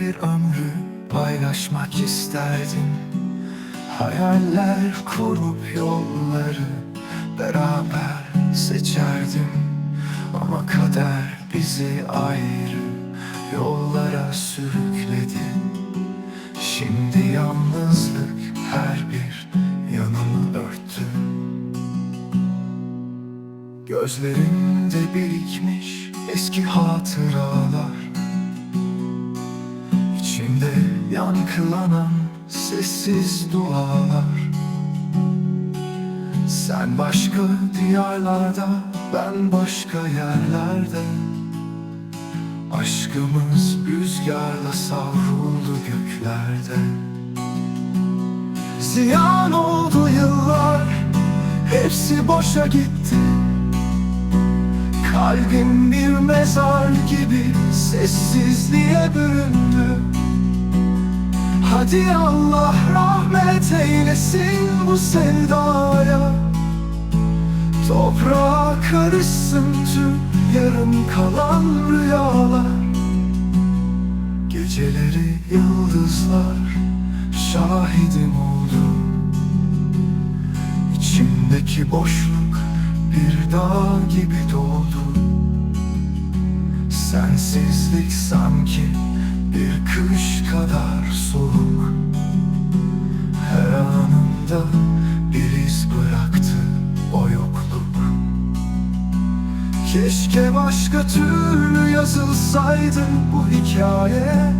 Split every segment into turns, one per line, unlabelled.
bir ömrü paylaşmak isterdim. Hayaller kurup yolları beraber seçerdim. Ama kader bizi ayrı yollara sürükledi. Şimdi yalnızlık her bir yanımı örttü. Gözlerimde birikmiş eski hatıralar İçimde yankılanan sessiz dualar. Sen başka diyarlarda, ben başka yerlerde. Aşkımız rüzgarla savruldu göklerde. Ziyan oldu yıllar, hepsi boşa gitti. Kalbim bir mezar gibi sessizliğe büründü Hadi Allah rahmet eylesin bu sevdaya. Toprağa karışsın tüm yarım kalan rüyalar. Geceleri yıldızlar şahidim oldu. İçimdeki boşluk bir dağ gibi doldu. Sensizlik sanki Keşke başka türlü yazılsaydı bu hikaye.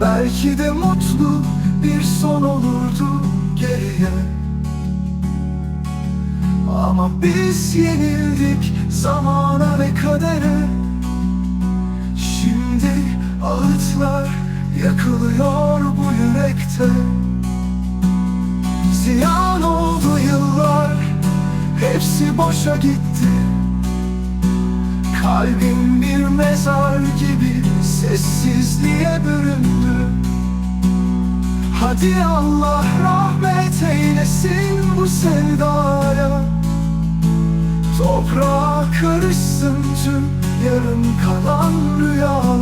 Belki de mutlu bir son olurdu geriye. Ama biz yenildik zamana ve kadere. Şimdi ağıtlar yakılıyor bu yürekte Hepsi boşa gitti. Kalbim bir mezar gibi Sessizliğe büründü. Hadi Allah rahmet eylesin bu sevdaya. Toprağa karışsın tüm yarım kalan rüyalar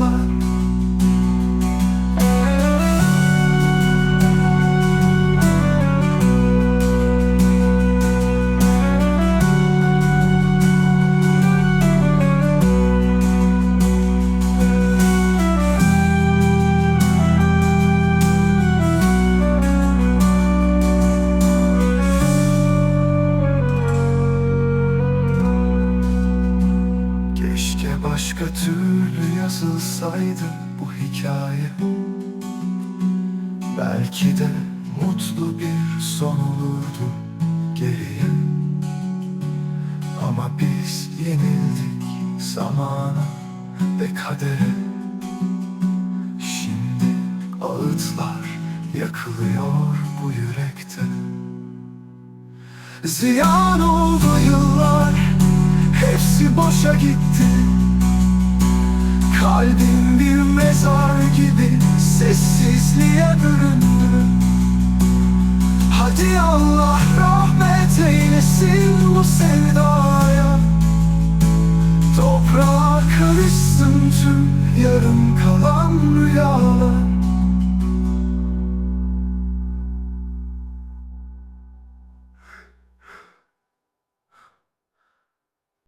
Keşke başka türlü yazılsaydı bu hikaye. Belki de mutlu bir son olurdu geriye. Ama biz yenildik zamana ve kadere. Şimdi ağıtlar yakılıyor bu yürekte. Ziyan oldu yıllar Hepsi boşa gitti. Kalbim bir mezar gibi Sessizliğe büründü. Hadi Allah rahmet eylesin bu sevdaya. Toprağa karışsın tüm yarım kalan rüyalar